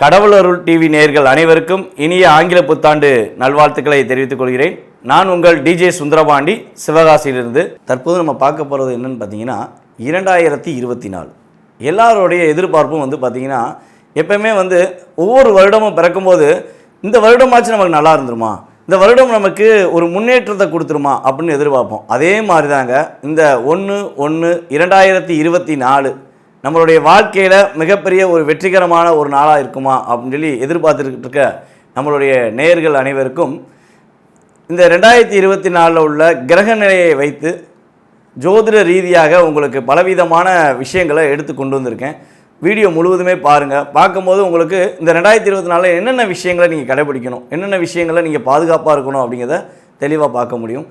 கடவுள் அருள் டிவி நேயர்கள் அனைவருக்கும் இனிய ஆங்கில புத்தாண்டு நல்வாழ்த்துக்களை தெரிவித்துக் கொள்கிறேன். நான் உங்கள் டிஜே சுந்தரபாண்டி சிவகாசியிலிருந்து. தற்போது நம்ம பார்க்க போகிறது என்னன்னு பார்த்தீங்கன்னா இரண்டாயிரத்தி இருபத்தி நாலு. எல்லாருடைய எதிர்பார்ப்பும் வந்து பார்த்தீங்கன்னா எப்பயுமே வந்து ஒவ்வொரு வருடமும் பிறக்கும்போது இந்த வருடமாச்சும் நமக்கு நல்லா இருந்துருமா? இந்த வருடம் நமக்கு ஒரு முன்னேற்றத்தை கொடுத்துருமா? அப்படின்னு எதிர்பார்ப்போம். அதே மாதிரி தாங்க இந்த ஒன்று ஒன்று இரண்டாயிரத்தி இருபத்தி நாலு நம்மளுடைய வாழ்க்கையில் மிகப்பெரிய ஒரு வெற்றிகரமான ஒரு நாளாக இருக்குமா அப்படின்னு சொல்லி எதிர்பார்த்துக்கிட்டு இருக்க நம்மளுடைய நேயர்கள் அனைவருக்கும் இந்த ரெண்டாயிரத்தி இருபத்தி நாலில் உள்ள கிரக நிலையை வைத்து ஜோதிட ரீதியாக உங்களுக்கு பலவிதமான விஷயங்களை எடுத்து கொண்டு வந்திருக்கேன். வீடியோ முழுவதுமே பாருங்கள் பார்க்கும்போது உங்களுக்கு இந்த ரெண்டாயிரத்தி இருபத்தி நாலில் என்னென்ன விஷயங்களை நீங்கள் கடைபிடிக்கணும் என்னென்ன விஷயங்களை நீங்கள் பாதுகாப்பாக இருக்கணும் அப்படிங்கிறத தெளிவாக பார்க்க முடியும்.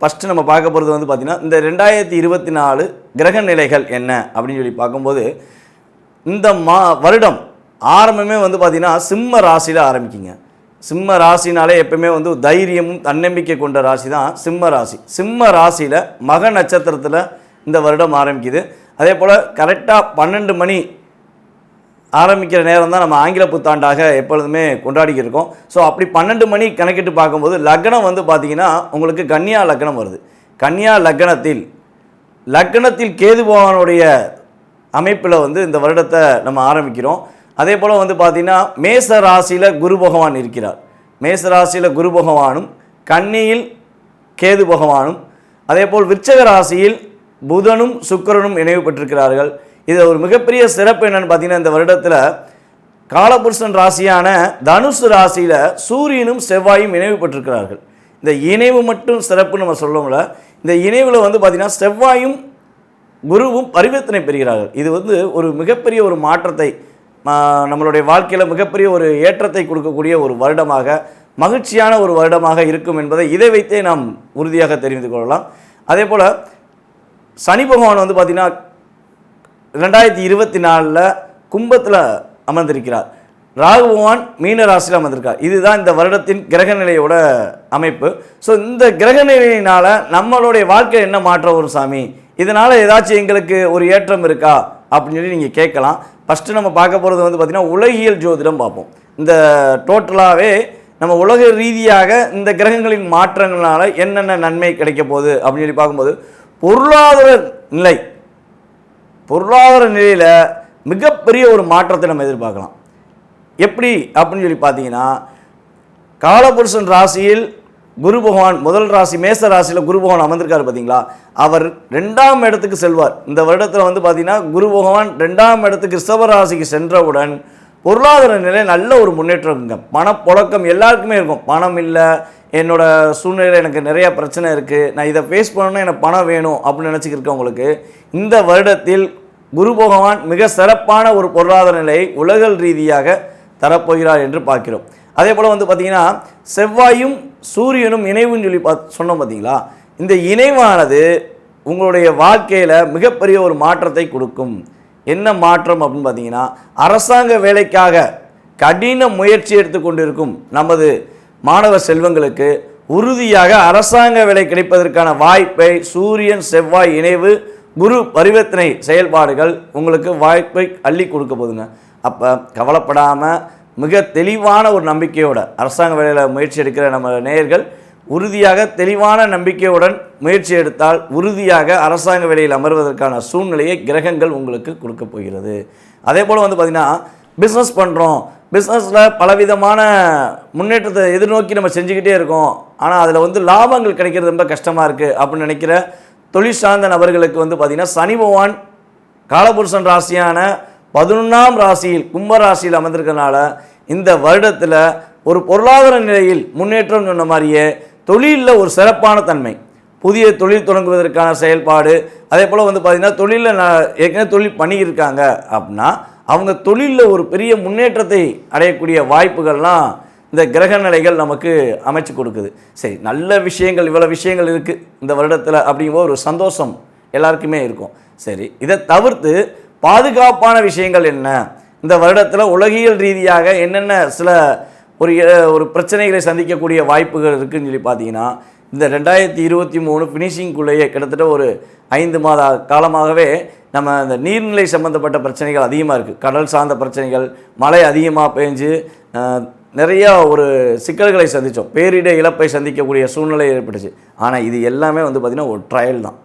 ஃபஸ்ட்டு நம்ம பார்க்க போகிறது வந்து பார்த்திங்கன்னா இந்த ரெண்டாயிரத்தி இருபத்தி நாலு கிரக நிலைகள் என்ன அப்படின்னு சொல்லி பார்க்கும்போது இந்த மா வருடம் ஆரம்பமே வந்து பார்த்திங்கன்னா சிம்ம ராசியில் ஆரம்பிக்குங்க. சிம்ம ராசினாலே எப்பவுமே வந்து தைரியமும் தன்னம்பிக்கை கொண்ட ராசி தான் சிம்ம ராசி. சிம்ம ராசியில் மக நட்சத்திரத்தில் இந்த வருடம் ஆரம்பிக்குது. அதே போல் கரெக்டாக பன்னெண்டு மணி ஆரம்பிக்கிற நேரம் தான் நம்ம ஆங்கில புத்தாண்டாக எப்பொழுதுமே கொண்டாடிக்கிட்டு இருக்கோம். ஸோ அப்படி பன்னெண்டு மணி கணக்கிட்டு பார்க்கும்போது லக்னம் வந்து பார்த்திங்கன்னா உங்களுக்கு கன்னியா லக்னம் வருது. கன்னியா லக்னத்தில் லக்னத்தில் கேது பகவானுடைய அமைப்பில் வந்து இந்த வருடத்தை நம்ம ஆரம்பிக்கிறோம். அதே போல் வந்து பார்த்திங்கன்னா மேச ராசியில் குரு பகவான் இருக்கிறார். மேச ராசியில் குரு பகவானும் கன்னியில் கேது பகவானும் அதே போல் விருச்சக ராசியில் புதனும் சுக்கரனும் இணைவு பெற்றிருக்கிறார்கள் இது ஒரு மிகப்பெரிய சிறப்பு என்னென்னு பார்த்தீங்கன்னா இந்த வருடத்தில் காலபுருஷன் ராசியான தனுசு ராசியில் சூரியனும் செவ்வாயும் இணைவு பெற்றிருக்கிறார்கள் இந்த இணைவு மட்டும் சிறப்பு நம்ம சொல்லணும்ல இந்த இணைவில் வந்து பார்த்திங்கன்னா செவ்வாயும் குருவும் பரிவர்த்தனை பெறுகிறார்கள். இது வந்து ஒரு மிகப்பெரிய ஒரு மாற்றத்தை நம்மளுடைய வாழ்க்கையில் மிகப்பெரிய ஒரு ஏற்றத்தை கொடுக்கக்கூடிய ஒரு வருடமாக மகிழ்ச்சியான ஒரு வருடமாக இருக்கும் என்பதை இதை வைத்தே நாம் உறுதியாக தெரிந்து கொள்ளலாம். அதே போல் சனி பகவான் வந்து பார்த்திங்கன்னா ரெண்டாயிரத்தி இருபத்தி நாலில் கும்பத்தில் அமர்ந்திருக்கிறார். ராகு பகவான் மீன ராசியில் அமர்ந்திருக்கார். இதுதான் இந்த வருடத்தின் கிரக நிலையோட அமைப்பு. ஸோ இந்த கிரக நிலையினால் நம்மளுடைய வாழ்க்கை என்ன மாற்றம் வரும் சாமி? இதனால் ஏதாச்சும் எங்களுக்கு ஒரு ஏற்றம் இருக்கா? அப்படின்னு சொல்லி நீங்கள் கேட்கலாம். ஃபஸ்ட்டு நம்ம பார்க்க போகிறது வந்து பார்த்திங்கன்னா உலகியல் ஜோதிடம் பார்ப்போம். இந்த டோட்டலாகவே நம்ம உலக ரீதியாக இந்த கிரகங்களின் மாற்றங்களால் என்னென்ன நன்மை கிடைக்க போகுது? அப்படின்னு சொல்லி பார்க்கும்போது பொருளாதார நிலை பொருளாதார நிலையில் மிகப்பெரிய ஒரு மாற்றத்தை நம்ம எதிர்பார்க்கலாம். எப்படி அப்படின்னு சொல்லி பார்த்தீங்கன்னா காலபுருஷன் ராசியில் குரு பகவான் முதல் ராசி மேச ராசியில் குரு பகவான் அமர்ந்திருக்காரு பார்த்தீங்களா? அவர் ரெண்டாம் இடத்துக்கு செல்வார். இந்த வருடத்தில் வந்து பார்த்தீங்கன்னா குரு பகவான் ரெண்டாம் இடத்துக்கு ரிஷப ராசிக்கு சென்றவுடன் பொருளாதார நிலை நல்ல ஒரு முன்னேற்றம் இருக்குங்க பணப்புழக்கம் எல்லாருக்குமே இருக்கும். பணம் இல்லை என்னோட சூழ்நிலையில் எனக்கு நிறையா பிரச்சனை இருக்குது நான் இதை ஃபேஸ் பண்ணணும்னா எனக்கு பணம் வேணும் அப்படின்னு நினச்சிக்கிருக்கவங்களுக்கு இந்த வருடத்தில் குரு பகவான் மிக சிறப்பான ஒரு பொருளாதார நிலையை உலகல் ரீதியாக தரப்போகிறார் என்று பார்க்கிறோம். அதே போல் வந்து பார்த்திங்கன்னா செவ்வாயும் சூரியனும் இணைவுன்னு சொல்லி பார்த்து சொன்னோம் பார்த்தீங்களா இந்த இணைவானது உங்களுடைய வாழ்க்கையில் மிகப்பெரிய ஒரு மாற்றத்தை கொடுக்கும். என்ன மாற்றம் அப்படின்னு பார்த்தீங்கன்னா அரசாங்க வேலைக்காக கடின முயற்சி எடுத்துக்கொண்டிருக்கும் நமது மாணவ செல்வங்களுக்கு உறுதியாக அரசாங்க வேலை கிடைப்பதற்கான வாய்ப்பை சூரியன் செவ்வாய் இணைவு குரு பரிவர்த்தனை செயல்பாடுகள் உங்களுக்கு வாய்ப்பை அள்ளி கொடுக்க போதுங்க. அப்போ கவலைப்படாமல் மிக தெளிவான ஒரு நம்பிக்கையோட அரசாங்க வேலையில் முயற்சி எடுக்கிற நம்ம நேயர்கள் உறுதியாக தெளிவான நம்பிக்கையுடன் முயற்சி எடுத்தால் உறுதியாக அரசாங்க வேலையில் அமர்வதற்கான சூழ்நிலையை கிரகங்கள் உங்களுக்கு கொடுக்க போகிறது. அதே போல் வந்து பார்த்திங்கன்னா பிஸ்னஸ் பண்ணுறோம் பிஸ்னஸில் பலவிதமான முன்னேற்றத்தை எதிர்நோக்கி நம்ம செஞ்சுக்கிட்டே இருக்கோம். ஆனால் அதில் வந்து லாபங்கள் கிடைக்கிறது ரொம்ப கஷ்டமாக இருக்குது அப்படின்னு நினைக்கிற தொழில் சார்ந்த நபர்களுக்கு வந்து பார்த்திங்கன்னா சனி பகவான் காலபுருஷன் ராசியான பதினொன்றாம் ராசியில் கும்ப ராசியில் அமர்ந்திருக்கனால இந்த வருடத்தில் ஒரு பொருளாதார நிலையில் முன்னேற்றம் சொன்ன மாதிரியே தொழிலில் ஒரு சிறப்பான தன்மை. புதிய தொழில் தொடங்குவதற்கான செயல்பாடு அதே போல் வந்து பார்த்திங்கன்னா தொழிலில் நான் ஏற்கனவே தொழில் பண்ணியிருக்காங்க அப்படின்னா அவங்க தொழிலில் ஒரு பெரிய முன்னேற்றத்தை அடையக்கூடிய வாய்ப்புகள்லாம் இந்த கிரக நிலைகள் நமக்கு அமைச்சு கொடுக்குது. சரி நல்ல விஷயங்கள் இவ்வளோ விஷயங்கள் இருக்குது இந்த வருடத்தில் அப்படிங்கும்போது ஒரு சந்தோஷம் எல்லாருக்குமே இருக்கும். சரி இதை தவிர்த்து பாதுகாப்பான விஷயங்கள் என்ன? இந்த வருடத்தில் உலகியல் ரீதியாக என்னென்ன சில ஒரு ஒரு பிரச்சனைகளை சந்திக்கக்கூடிய வாய்ப்புகள் இருக்குதுன்னு சொல்லி பார்த்தீங்கன்னா இந்த ரெண்டாயிரத்தி இருபத்தி மூணு ஃபினிஷிங்குள்ளேயே கிட்டத்தட்ட ஒரு ஐந்து மாத காலமாகவே நம்ம இந்த நீர்நிலை சம்மந்தப்பட்ட பிரச்சனைகள் அதிகமாக இருக்குது கடல் சார்ந்த பிரச்சனைகள் மழை அதிகமாக பெஞ்சு நிறையா ஒரு சிக்கல்களை சந்தித்தோம். பேரிட இழப்பை சந்திக்கக்கூடிய சூழ்நிலை ஏற்பட்டுச்சு. ஆனால் இது எல்லாமே வந்து பார்த்திங்கன்னா ஒரு ட்ரையல் தான்.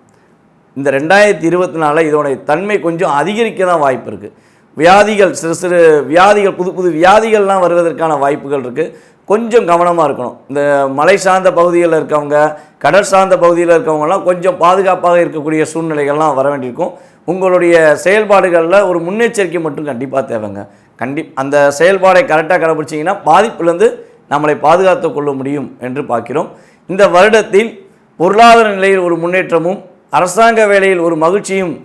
இந்த ரெண்டாயிரத்தி இருபத்தி நாலில் இதோடைய தன்மை கொஞ்சம் அதிகரிக்க தான் வாய்ப்பு இருக்குது வியாதிகள் சிறு சிறு வியாதிகள் புது புது வியாதிகள்லாம் வருவதற்கான வாய்ப்புகள் இருக்குது கொஞ்சம் கவனமாக இருக்கணும். இந்த மலை சார்ந்த பகுதிகளில் இருக்கவங்க கடல் சார்ந்த பகுதியில் இருக்கவங்கலாம் கொஞ்சம் பாதுகாப்பாக இருக்கக்கூடிய சூழ்நிலைகள்லாம் வர வேண்டியிருக்கும். உங்களுடைய செயல்பாடுகளில் ஒரு முன்னெச்சரிக்கை மட்டும் கண்டிப்பாக தேவைங்க. கண்டி அந்த செயல்பாடை கரெக்டாக கடைபிடிச்சிங்கன்னா பாதிப்புலேருந்து நம்மளை பாதுகாத்து கொள்ள முடியும் என்று பார்க்கிறோம். இந்த வருடத்தில் பொருளாதார நிலையில் ஒரு முன்னேற்றமும் அரசாங்க வேலையில் ஒரு மகிழ்ச்சியும்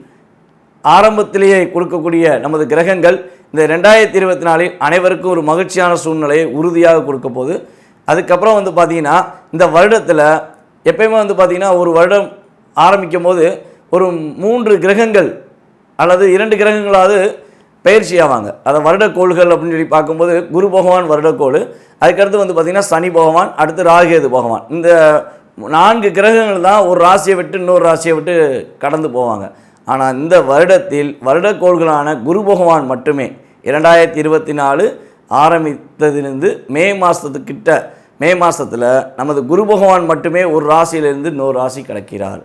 ஆரம்பத்திலேயே கொடுக்கக்கூடிய நமது கிரகங்கள் இந்த ரெண்டாயிரத்தி இருபத்தி நாலில் அனைவருக்கும் ஒரு மகிழ்ச்சியான சூழ்நிலையை உறுதியாக கொடுக்க போகுது. அதுக்கப்புறம் வந்து பார்த்திங்கன்னா இந்த வருடத்தில் எப்பயுமே வந்து பார்த்திங்கன்னா ஒரு வருடம் ஆரம்பிக்கும் போது ஒரு மூன்று கிரகங்கள் அல்லது இரண்டு கிரகங்களாவது பயிற்சி ஆவாங்க அதை வருடக்கோள்கள் அப்படின்னு சொல்லி பார்க்கும்போது குரு பகவான் வருடக்கோள். அதுக்கடுத்து வந்து பார்த்திங்கன்னா சனி பகவான் அடுத்து ராகேது பகவான். இந்த நான்கு கிரகங்கள் தான் ஒரு ராசியை விட்டு இன்னொரு ராசியை விட்டு கடந்து போவாங்க. ஆனால் இந்த வருடத்தில் வருடக்கோள்களான குரு பகவான் மட்டுமே இரண்டாயிரத்தி இருபத்தி நாலு ஆரம்பித்ததிலிருந்து மே மாதத்துக்கிட்ட மே மாதத்தில் நமது குரு பகவான் மட்டுமே ஒரு ராசியிலிருந்து இன்னொரு ராசி கிடக்கிறார்.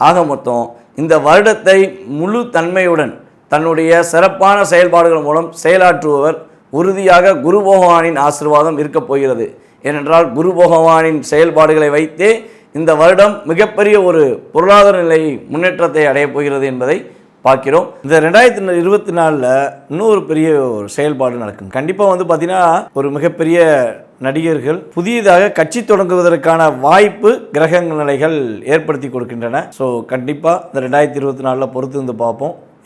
ஆக மொத்தம் இந்த வருடத்தை முழு தன்மையுடன் தன்னுடைய சிறப்பான செயல்பாடுகள் மூலம் செயலாற்றுபவர் உறுதியாக குரு பகவானின் ஆசீர்வாதம் இருக்கப் போகிறது. ஏனென்றால் குரு பகவானின் செயல்பாடுகளை வைத்தே இந்த வருடம் மிகப்பெரிய ஒரு பொருளாதார நிலை முன்னேற்றத்தை அடையப் போகிறது என்பதை பார்க்கிறோம். இந்த ரெண்டாயிரத்தி இருபத்தி நாலில் இன்னொரு பெரிய ஒரு செயல்பாடு நடக்கும். கண்டிப்பாக வந்து பார்த்தீங்கன்னா ஒரு மிகப்பெரிய நடிகர்கள் புதியதாக கட்சி தொடங்குவதற்கான வாய்ப்பு கிரக நிலைகள் ஏற்படுத்தி கொடுக்கின்றன. ஸோ கண்டிப்பாக இந்த ரெண்டாயிரத்தி இருபத்தி நாலில் பொறுத்து வந்து பார்ப்போம்.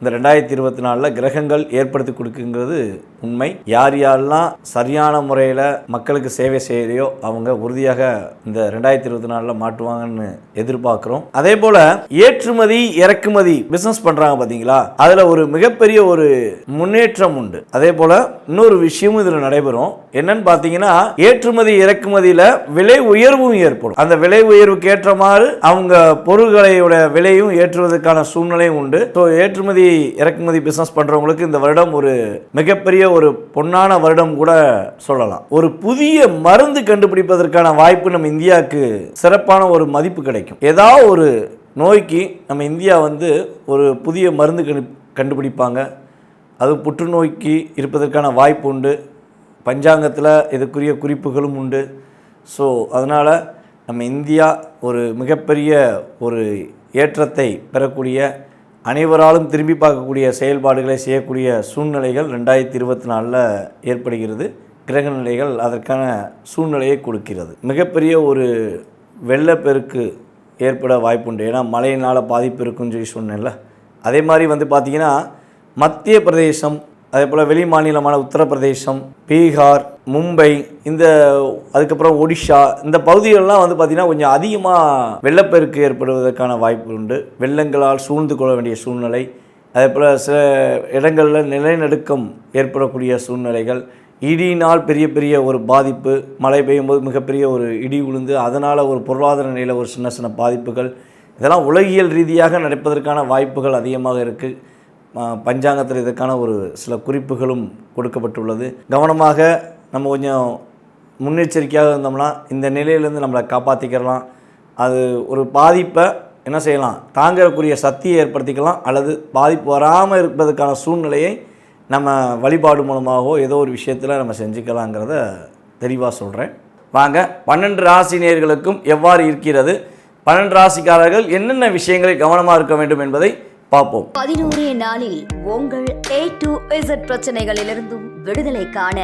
இந்த ரெண்டாயிரத்தி இருபத்தி நாலில் கிரகங்கள் ஏற்படுத்தி கொடுக்குங்கிறது உண்மை. யார் யாரெல்லாம் சரியான முறையில் மக்களுக்கு சேவை செய்யலையோ அவங்க உறுதியாக இந்த ரெண்டாயிரத்தி இருபத்தி நாலில் மாட்டுவாங்கன்னு எதிர்பார்க்குறோம். அதே போல் ஏற்றுமதி இறக்குமதி பிஸ்னஸ் பண்ணுறாங்க பார்த்தீங்களா அதில் ஒரு மிகப்பெரிய ஒரு முன்னேற்றம் உண்டு. அதே போல் இன்னொரு விஷயமும் இதில் நடைபெறும். என்னன்னு பார்த்தீங்கன்னா ஏற்றுமதி இறக்குமதியில் விலை உயர்வும் ஏற்படும். அந்த விலை உயர்வுக்கு ஏற்றமாறு அவங்க பொருள்களையோட விலையும் ஏற்றுவதற்கான சூழ்நிலையும் உண்டு. ஸோ ஏற்றுமதி இறக்குமதி பிஸ்னஸ் பண்ணுறவங்களுக்கு இந்த வருடம் ஒரு மிகப்பெரிய ஒரு பொன்னான வருடம் கூட சொல்லலாம். ஒரு புதிய மருந்து கண்டுபிடிப்பதற்கான வாய்ப்பு நம்ம இந்தியாவுக்கு சிறப்பான ஒரு மதிப்பு கிடைக்கும். ஏதாவது ஒரு நோய்க்கு நம்ம இந்தியா வந்து ஒரு புதிய மருந்து கண்டு கண்டுபிடிப்பாங்க. அது புற்றுநோய்க்கு இருப்பதற்கான வாய்ப்பு உண்டு. பஞ்சாங்கத்தில் இதுக்குரிய குறிப்புகளும் உண்டு. ஸோ அதனால் நம்ம இந்தியா ஒரு மிகப்பெரிய ஒரு ஏற்றத்தை பெறக்கூடிய அனைவராலும் திரும்பி பார்க்கக்கூடிய செயல்பாடுகளை செய்யக்கூடிய சூழ்நிலைகள் ரெண்டாயிரத்தி இருபத்தி நாலில் ஏற்படுகிறது. கிரக நிலைகள் அதற்கான சூழ்நிலையை கொடுக்கிறது. மிகப்பெரிய ஒரு வெள்ளப்பெருக்கு ஏற்பட வாய்ப்புண்டு. ஏன்னா மழையினால் பாதிப்பு இருக்குன்னு சொல்லி சொன்னேன்ல. அதே மாதிரி வந்து பார்த்திங்கன்னா மத்திய பிரதேசம் அதே போல் வெளி மாநிலமான உத்தரப்பிரதேசம் பீகார் மும்பை இந்த அதுக்கப்புறம் ஒடிஷா இந்த பகுதிகளெலாம் வந்து பார்த்திங்கன்னா கொஞ்சம் அதிகமாக வெள்ளப்பெருக்கு ஏற்படுவதற்கான வாய்ப்பு உண்டு. வெள்ளங்களால் சூழ்ந்து கொள்ள வேண்டிய சூழ்நிலை அதே போல் சில இடங்களில் நிலநடுக்கம் ஏற்படக்கூடிய சூழ்நிலைகள் இடியினால் பெரிய பெரிய ஒரு பாதிப்பு மழை பெய்யும்போது மிகப்பெரிய ஒரு இடி உளுந்து அதனால் ஒரு பொருளாதார நிலையில் ஒரு சின்ன சின்ன பாதிப்புகள் இதெல்லாம் உலகியல் ரீதியாக நடப்பதற்கான வாய்ப்புகள் அதிகமாக இருக்குது பஞ்சாங்கத்தில் இதற்கான ஒரு சில குறிப்புகளும் கொடுக்கப்பட்டுள்ளது. கவனமாக நம்ம கொஞ்சம் முன்னெச்சரிக்கையாக இருந்தோம்னா இந்த நிலையிலேருந்து நம்மளை காப்பாற்றிக்கிறலாம் அது ஒரு பாதிப்பை என்ன செய்யலாம்? தாங்கக்கூடிய சக்தியை ஏற்படுத்திக்கலாம். அல்லது பாதிப்பு வராமல் இருப்பதற்கான சூழ்நிலையை நம்ம வழிபாடு மூலமாகவோ ஏதோ ஒரு விஷயத்தில் நம்ம செஞ்சுக்கலாங்கிறத தெளிவாக சொல்கிறேன் வாங்க பன்னெண்டு ராசி நேர்களுக்கும் எவ்வாறு இருக்கிறது? பன்னெண்டு ராசிக்காரர்கள் என்னென்ன விஷயங்களில் கவனமாக இருக்க வேண்டும் என்பதை பார்ப்போம். பதினோரே நாளில் உங்கள் ஏ டு இசட் பிரச்சனைகளிலிருந்தும் விடுதலை காண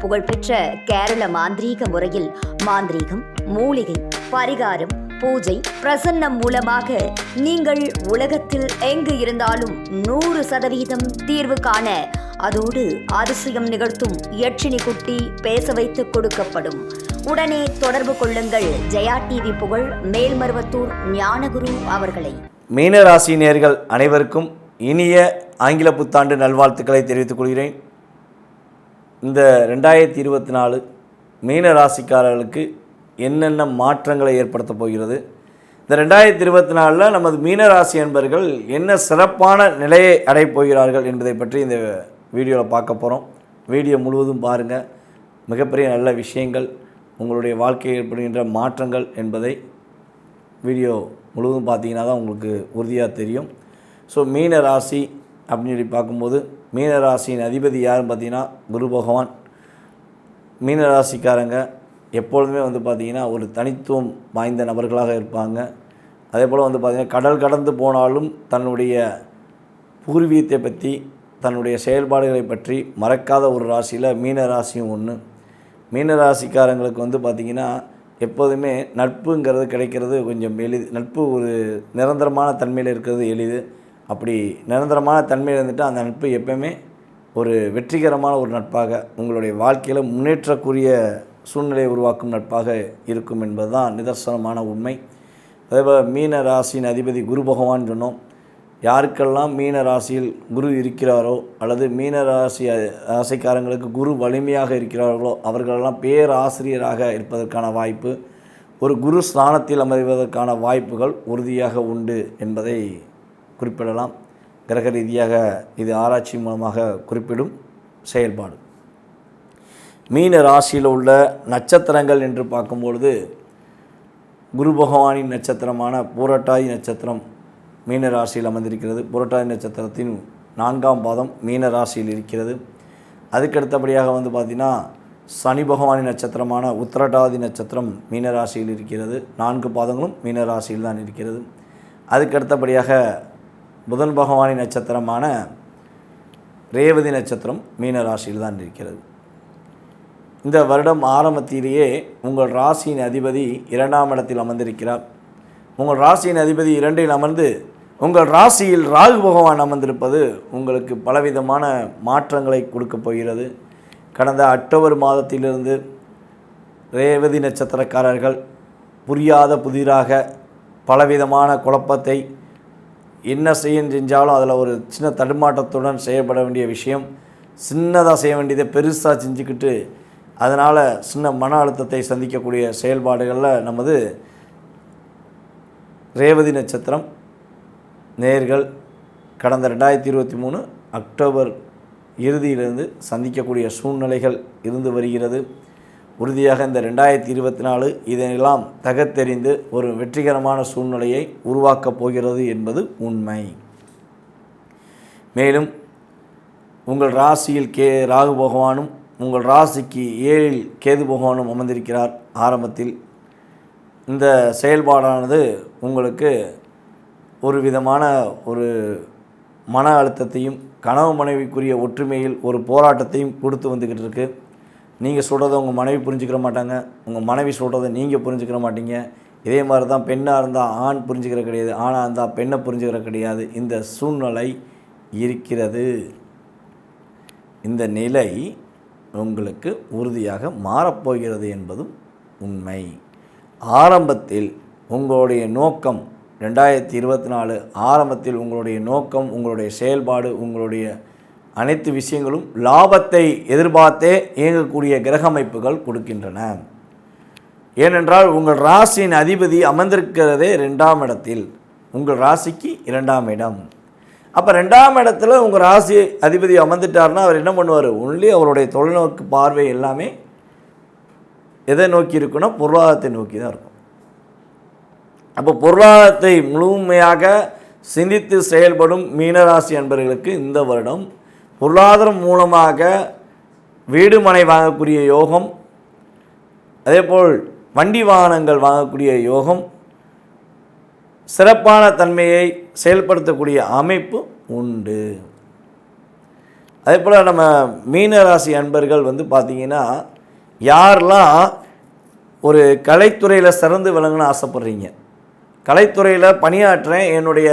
புகழ்பெற்ற கேரள மாந்திரீக முறையில் மாந்திரீகம் மூலிகை பரிகாரம் பூஜை பிரசன்னம் மூலமாக நீங்கள் உலகத்தில் எங்கு இருந்தாலும் நூறு சதவீதம் தீர்வு காண அதோடு அதிசயம் நிகழ்த்தும் யட்சினி குட்டி பேச வைத்து கொடுக்கப்படும். உடனே தொடர்பு கொள்ளுங்கள். ஜெயா டிவி புகழ் மேல்மருவத்தூர் ஞானகுரு அவர்களை. மீனராசினியர்கள் அனைவருக்கும் இனிய ஆங்கில புத்தாண்டு நல்வாழ்த்துக்களை தெரிவித்துக் கொள்கிறேன். இந்த ரெண்டாயிரத்தி இருபத்தி நாலு மீன ராசிக்காரர்களுக்கு என்னென்ன மாற்றங்களை ஏற்படுத்தப் போகிறது? இந்த ரெண்டாயிரத்தி இருபத்தி நாலில் நமது மீனராசி என்பர்கள் என்ன சிறப்பான நிலையை அடைப்போகிறார்கள் என்பதை பற்றி இந்த வீடியோவில் பார்க்க போகிறோம் வீடியோ முழுவதும் பாருங்கள் மிகப்பெரிய நல்ல விஷயங்கள் உங்களுடைய வாழ்க்கையில் ஏற்படுகின்ற மாற்றங்கள் என்பதை வீடியோ முழுவதும் பார்த்தீங்கன்னா தான் உங்களுக்கு உறுதியாக தெரியும். ஸோ மீன ராசி அப்படின்னு சொல்லி பார்க்கும்போது மீன ராசியின் அதிபதி யாருன்னு பார்த்தீங்கன்னா குரு பகவான். மீன ராசிக்காரங்க எப்பொழுதுமே வந்து பார்த்திங்கன்னா ஒரு தனித்துவம் வாய்ந்த நபர்களாக இருப்பாங்க. அதே போல் வந்து பார்த்திங்கன்னா கடல் கடந்து போனாலும் தன்னுடைய பூர்வீகத்தை பற்றி தன்னுடைய செயல்பாடுகளை பற்றி மறக்காத ஒரு ராசியில் மீன ராசியும் ஒன்று மீன ராசிக்காரங்களுக்கு வந்து பார்த்திங்கன்னா எப்போதுமே நட்புங்கிறது கிடைக்கிறது கொஞ்சம் எளிது. நட்பு ஒரு நிரந்தரமான தன்மையில் இருக்கிறது எளிது. அப்படி நிரந்தரமான தன்மையில் இருந்துட்டு அந்த நட்பு எப்பயுமே ஒரு வெற்றிகரமான ஒரு நட்பாக உங்களுடைய வாழ்க்கையில் முன்னேற்றக்கூடிய சூழ்நிலையை உருவாக்கும் நட்பாக இருக்கும் என்பதுதான் நிதர்சனமான உண்மை. அதேபோல் மீன ராசியின் அதிபதி குரு பகவான் சொன்னோம். யாருக்கெல்லாம் மீன ராசியில் குரு இருக்கிறாரோ அல்லது மீன ராசி ராசிக்காரங்களுக்கு குரு வலிமையாக இருக்கிறார்களோ அவர்களெல்லாம் பேராசிரியராக இருப்பதற்கான வாய்ப்பு ஒரு குரு ஸ்தானத்தில் அமர்வதற்கான வாய்ப்புகள் உறுதியாக உண்டு என்பதை குறிப்பிடலாம். கிரக ரீதியாக இது ஆராய்ச்சி மூலமாக குறிப்பிடும் செயல்பாடு. மீன ராசியில் உள்ள நட்சத்திரங்கள் என்று பார்க்கும்பொழுது குரு பகவானின் நட்சத்திரமான பூரட்டாய் நட்சத்திரம் மீன ராசியில் அமர்ந்திருக்கிறது. புரட்டாதி நட்சத்திரத்தின் நான்காம் பாதம் மீன ராசியில் இருக்கிறது. அதுக்கடுத்தபடியாக வந்து பார்த்திங்கன்னா சனி பகவானின் நட்சத்திரமான உத்திரட்டாதி நட்சத்திரம் மீனராசியில் இருக்கிறது. நான்கு பாதங்களும் மீனராசியில் தான் இருக்கிறது. அதுக்கடுத்தபடியாக புதன் பகவானின் நட்சத்திரமான ரேவதி நட்சத்திரம் மீனராசியில் தான் இருக்கிறது. இந்த வருடம் ஆரம்பத்திலேயே உங்கள் ராசியின் அதிபதி இரண்டாம் இடத்தில் அமர்ந்திருக்கிறார். உங்கள் ராசியின் அதிபதி இரண்டில் அமர்ந்து உங்கள் ராசியில் ராகு பகவான் அமர்ந்திருப்பது உங்களுக்கு பலவிதமான மாற்றங்களை கொடுக்கப் போகிறது. கடந்த அக்டோபர் மாதத்திலிருந்து ரேவதி நட்சத்திரக்காரர்கள் புரியாத புதிராக பலவிதமான குழப்பத்தை என்ன செய்ய செஞ்சாலும் அதில் ஒரு சின்ன தடுமாட்டத்துடன் செய்யப்பட வேண்டிய விஷயம். சின்னதாக செய்ய வேண்டியதை பெருசாக செஞ்சுக்கிட்டு அதனால் சின்ன மன அழுத்தத்தை சந்திக்கக்கூடிய செயல்பாடுகளில் நமது ரேவதி நட்சத்திரம் நேர்கள் கடந்த ரெண்டாயிரத்தி இருபத்தி மூணு அக்டோபர் இறுதியிலிருந்து சந்திக்கக்கூடிய சூழ்நிலைகள் இருந்து வருகிறது. உறுதியாக இந்த ரெண்டாயிரத்தி இருபத்தி நாலு இதனெல்லாம் தகத்தெறிந்து ஒரு வெற்றிகரமான சூழ்நிலையை உருவாக்கப் போகிறது என்பது உண்மை. மேலும் உங்கள் ராசியில் கே ராகு பகவானும் உங்கள் ராசிக்கு ஏழில் கேது பகவானும் அமர்ந்திருக்கிறார் ஆரம்பத்தில். இந்த செயல்பாடானது உங்களுக்கு ஒரு விதமான ஒரு மன அழுத்தத்தையும் கனவு மனைவிக்குரிய ஒற்றுமையில் ஒரு போராட்டத்தையும் கொடுத்து வந்துக்கிட்டு இருக்கு நீங்கள் சொல்கிறத உங்கள் மனைவி புரிஞ்சுக்கிற மாட்டாங்க. உங்கள் மனைவி சொல்கிறத நீங்கள் புரிஞ்சுக்கிற மாட்டீங்க. இதே மாதிரி தான் பெண்ணாக இருந்தால் ஆண் புரிஞ்சுக்கிற கிடையாது ஆணாக இருந்தால் பெண்ணை புரிஞ்சுக்கிற கிடையாது. இந்த சூழ்நிலை இருக்கிறது. இந்த நிலை உங்களுக்கு உறுதியாக மாறப்போகிறது என்பதும் உண்மை. ஆரம்பத்தில் உங்களுடைய நோக்கம் ரெண்டாயிரத்தி இருபத்தி நாலு ஆரம்பத்தில் உங்களுடைய நோக்கம் உங்களுடைய செயல்பாடு உங்களுடைய அனைத்து விஷயங்களும் லாபத்தை எதிர்பார்த்தே இயங்கக்கூடிய கிரக அமைப்புகள் கொடுக்கின்றன. ஏனென்றால் உங்கள் ராசியின் அதிபதி அமர்ந்திருக்கிறதே ரெண்டாம் இடத்தில். உங்கள் ராசிக்கு இரண்டாம் இடம். அப்போ ரெண்டாம் இடத்துல உங்கள் ராசி அதிபதி அமர்ந்துட்டார்னா அவர் என்ன பண்ணுவார்? ஒன்லி அவருடைய தொலைநோக்கு பார்வை எல்லாமே எதை நோக்கி இருக்குன்னா பொருளாதாரத்தை நோக்கி தான் இருக்கும். அப்போ பொருளாதாரத்தை முழுமையாக சிந்தித்து செயல்படும் மீனராசி அன்பர்களுக்கு இந்த வருடம் பொருளாதாரம் மூலமாக வீடு மனை வாங்கக்கூடிய யோகம் அதேபோல் வண்டி வாகனங்கள் வாங்கக்கூடிய யோகம் சிறப்பான தன்மையை செயல்படுத்தக்கூடிய அமைப்பு உண்டு. அதே போல் நம்ம மீனராசி அன்பர்கள் வந்து பார்த்திங்கன்னா யாரெல்லாம் ஒரு கலைத்துறையில் சிறந்து விளங்கணும்னு ஆசைப்பட்றீங்க கலைத்துறையில் பணியாற்றேன். என்னுடைய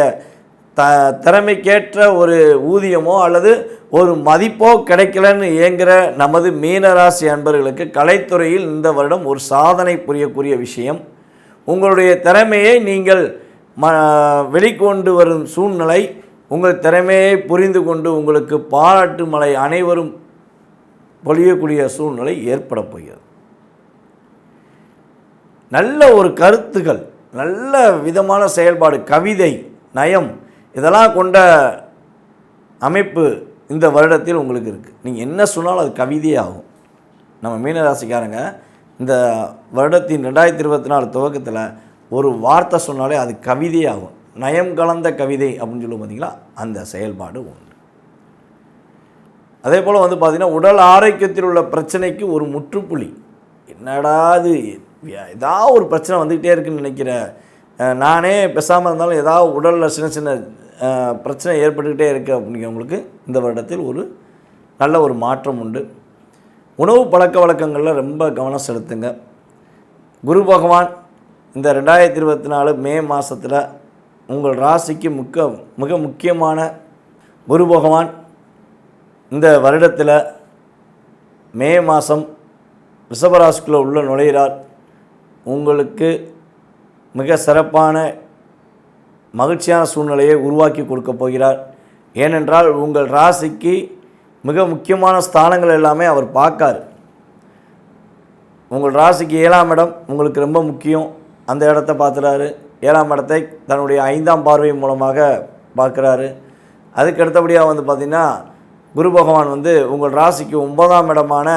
த திறமைக்கேற்ற ஒரு ஊதியமோ அல்லது ஒரு மதிப்போ கிடைக்கலன்னு இயங்குகிற நமது மீனராசி அன்பர்களுக்கு கலைத்துறையில் இந்த வருடம் ஒரு சாதனை புரியக்கூடிய விஷயம். உங்களுடைய திறமையை நீங்கள் ம வெளிக்கொண்டு வரும் சூழ்நிலை உங்கள் திறமையை புரிந்து கொண்டு உங்களுக்கு பாராட்டு மலை அனைவரும் பொழியக்கூடிய சூழ்நிலை ஏற்பட போகிறது. நல்ல ஒரு கருத்துகள் நல்ல விதமான செயல்பாடு கவிதை நயம் இதெல்லாம் கொண்ட அமைப்பு இந்த வருடத்தில் உங்களுக்கு இருக்குது நீங்கள் என்ன சொன்னாலும் அது கவிதையே ஆகும். நம்ம மீனராசிக்காரங்க இந்த வருடத்தின் ரெண்டாயிரத்தி இருபத்தி நாலு துவக்கத்தில் ஒரு வார்த்தை சொன்னாலே அது கவிதையே ஆகும். நயம் கலந்த கவிதை அப்படின்னு சொல்லுவோம் பார்த்தீங்களா அந்த செயல்பாடு உண்டு. அதே போல் வந்து பார்த்திங்கன்னா உடல் ஆரோக்கியத்தில் உள்ள பிரச்சனைக்கு ஒரு முற்றுப்புள்ளி. என்னடா இது? ஏதாவது ஒரு பிரச்சனை வந்துக்கிட்டே இருக்குன்னு நினைக்கிறேன். நானே பேசாமல் இருந்தாலும் ஏதாவது உடலில் சின்ன சின்ன பிரச்சனை ஏற்பட்டுக்கிட்டே இருக்குது அப்படிங்கிறவங்களுக்கு இந்த வருடத்தில் ஒரு நல்ல ஒரு மாற்றம் உண்டு. உணவு பழக்க வழக்கங்களில் ரொம்ப கவனம் செலுத்துங்க. குரு பகவான் இந்த ரெண்டாயிரத்தி இருபத்தி நாலு மே மாதத்தில் உங்கள் ராசிக்கு முக்க மிக முக்கியமான குரு பகவான் இந்த வருடத்தில் மே மாதம் ரிஷபராசிக்குள்ளே உள்ள நுழைகிறார் உங்களுக்கு மிக சிறப்பான மகிழ்ச்சியான சூழ்நிலையை உருவாக்கி கொடுக்க போகிறார். ஏனென்றால் உங்கள் ராசிக்கு மிக முக்கியமான ஸ்தானங்கள் எல்லாமே அவர் பார்க்கார். உங்கள் ராசிக்கு ஏழாம் இடம் உங்களுக்கு ரொம்ப முக்கியம். அந்த இடத்த பார்த்துறாரு ஏழாம் இடத்தை தன்னுடைய ஐந்தாம் பார்வை மூலமாக பார்க்குறாரு. அதுக்கு அடுத்தபடியாக வந்து பார்த்திங்கன்னா குரு பகவான் வந்து உங்கள் ராசிக்கு ஒன்பதாம் இடமான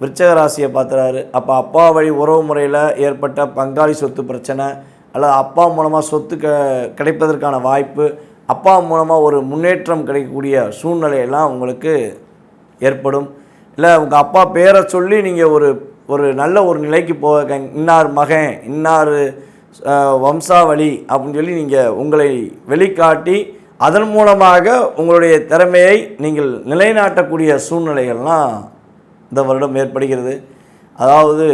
விருச்சக ராசியை பார்த்துறாரு அப்போ அப்பா வழி உறவு முறையில் ஏற்பட்ட பங்காளி சொத்து பிரச்சனை அல்லது அப்பா மூலமாக சொத்து க கிடைப்பதற்கான வாய்ப்பு அப்பா மூலமாக ஒரு முன்னேற்றம் கிடைக்கக்கூடிய சூழ்நிலையெல்லாம் உங்களுக்கு ஏற்படும். இல்லை உங்கள் அப்பா பேரை சொல்லி நீங்கள் ஒரு ஒரு நல்ல ஒரு நிலைக்கு போக இன்னார் மகன் இன்னார் வம்சாவளி அப்படின்னு சொல்லி நீங்கள் உங்களை வெளிக்காட்டி அதன் மூலமாக உங்களுடைய திறமையை நீங்கள் நிலைநாட்டக்கூடிய சூழ்நிலைகள்லாம் இந்த வருடம் ஏற்படுகிறது. அதாவது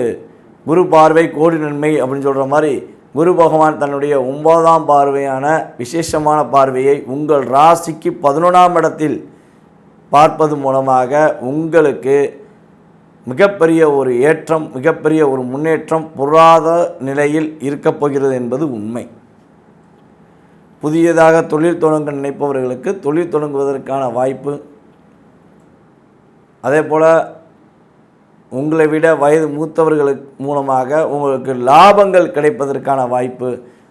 குரு பார்வை கோடி நன்மை அப்படின்னு சொல்கிற மாதிரி குரு பகவான் தன்னுடைய ஒன்பதாம் பார்வையான விசேஷமான பார்வையை உங்கள் ராசிக்கு பதினொன்றாம் இடத்தில் பார்ப்பது மூலமாக உங்களுக்கு மிகப்பெரிய ஒரு ஏற்றம் மிகப்பெரிய ஒரு முன்னேற்றம் பொருளாத நிலையில் இருக்கப் போகிறது என்பது உண்மை. புதியதாக தொழில் தொடங்க நினைப்பவர்களுக்கு தொழில் தொடங்குவதற்கான வாய்ப்பு. அதே போல் உங்களை விட வயது மூத்தவர்களுக்கு மூலமாக உங்களுக்கு லாபங்கள் கிடைப்பதற்கான வாய்ப்பு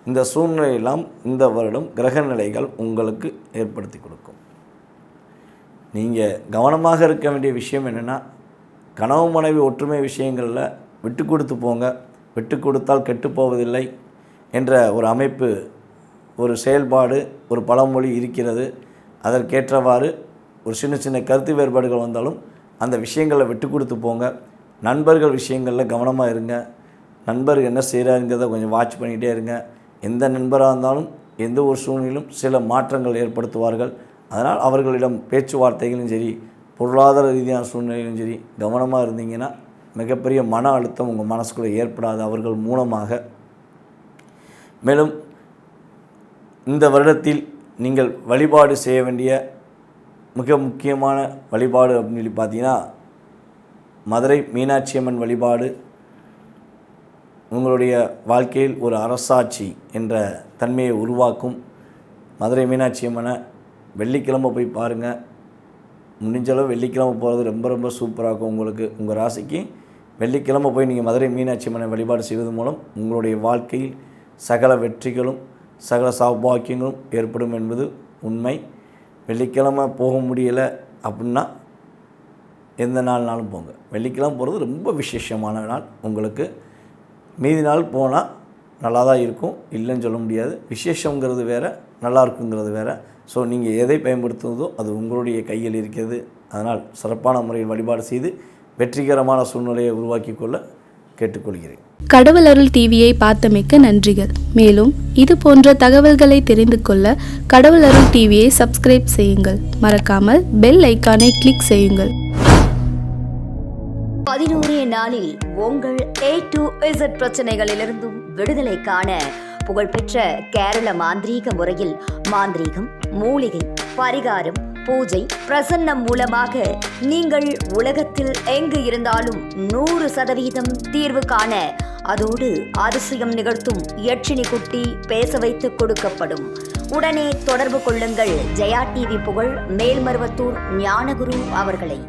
இந்த சூழ்நிலையெல்லாம் இந்த வருடம் கிரக நிலைகள் உங்களுக்கு ஏற்படுத்தி கொடுக்கும். நீங்கள் கவனமாக இருக்க வேண்டிய விஷயம் என்னென்னா கனவு மனைவி ஒற்றுமை விஷயங்களில் விட்டு கொடுத்து போங்க. விட்டு கொடுத்தால் கெட்டுப் போவதில்லை என்ற ஒரு அமைப்பு ஒரு செயல்பாடு ஒரு பழமொழி இருக்கிறது. அதற்கேற்றவாறு ஒரு சின்ன சின்ன கருத்து வேறுபாடுகள் வந்தாலும் அந்த விஷயங்களை விட்டு கொடுத்து போங்க. நண்பர்கள் விஷயங்களில் கவனமாக இருங்க. நண்பர் என்ன செய்கிறாருங்கிறத கொஞ்சம் வாட்ச் பண்ணிகிட்டே இருங்க. எந்த நண்பராக இருந்தாலும் எந்த ஒரு சூழ்நிலையிலும் சில மாற்றங்கள் ஏற்படுத்துவார்கள். அதனால் அவர்களிடம் பேச்சுவார்த்தைகளும் சரி பொருளாதார ரீதியான சூழ்நிலையிலும் சரி கவனமாக இருந்தீங்கன்னா மிகப்பெரிய மன அழுத்தம் உங்கள் மனசுக்குள்ளே ஏற்படாது அவர்கள் மூலமாக. மேலும் இந்த வருடத்தில் நீங்கள் வழிபாடு செய்ய வேண்டிய மிக முக்கியமான வழிபாடு அப்படின்னு சொல்லி பார்த்தீங்கன்னா மதுரை மீனாட்சி அம்மன் வழிபாடு உங்களுடைய வாழ்க்கையில் ஒரு அரசாட்சி என்ற தன்மையை உருவாக்கும் மதுரை மீனாட்சி அம்மனை வெள்ளிக்கிழமை போய் பாருங்கள் முடிஞ்சளவு வெள்ளிக்கிழமை போகிறது ரொம்ப ரொம்ப சூப்பராக இருக்கும் உங்களுக்கு. உங்கள் ராசிக்கு வெள்ளிக்கிழமை போய் நீங்கள் மதுரை மீனாட்சி அம்மனை வழிபாடு செய்வது மூலம் உங்களுடைய வாழ்க்கையில் சகல வெற்றிகளும் சகல சௌபாக்கியங்களும் ஏற்படும் என்பது உண்மை. வெள்ளிக்கிழமை போக முடியலை அப்படின்னா எந்த நாள்னாலும் போங்க. வெள்ளிக்கெலாம் போகிறது ரொம்ப விசேஷமான நாள். உங்களுக்கு மீதி நாள் போனால் நல்லா தான் இருக்கும். இல்லைன்னு சொல்ல முடியாது. விசேஷங்கிறது வேறு நல்லா இருக்குங்கிறது வேறு. ஸோ நீங்கள் எதை பயன்படுத்துவதோ அது உங்களுடைய கையில் இருக்கிறது. அதனால் சிறப்பான முறையில் வழிபாடு செய்து வெற்றிகரமான சூழ்நிலையை உருவாக்கி கொள்ள கேட்டுக்கொள்கிறேன். கடவுள் அருள் டிவியை பார்த்தமைக்க நன்றிகள். மேலும் இது போன்ற தகவல்களை தெரிந்து கொள்ள கடவுள் அருள் டிவியை சப்ஸ்கிரைப் செய்யுங்கள். மறக்காமல் பெல் ஐக்கானை கிளிக் செய்யுங்கள். பதினோரே நாளில் உங்கள் ஏ டு இசட் பிரச்சனைகளிலிருந்தும் விடுதலை காண புகழ்பெற்ற கேரள மாந்திரீக முறையில் மாந்திரீகம் மூலிகை பரிகாரம் பூஜை பிரசன்னம் மூலமாக நீங்கள் உலகத்தில் எங்கு இருந்தாலும் நூறு சதவீதம் தீர்வு காண அதோடு அதிசயம் நிகழ்த்தும் யட்சினி குட்டி பேச வைத்து கொடுக்கப்படும். உடனே தொடர்பு கொள்ளுங்கள். ஜெயா டிவி புகழ் மேல்மருவத்தூர் ஞானகுரு அவர்களை.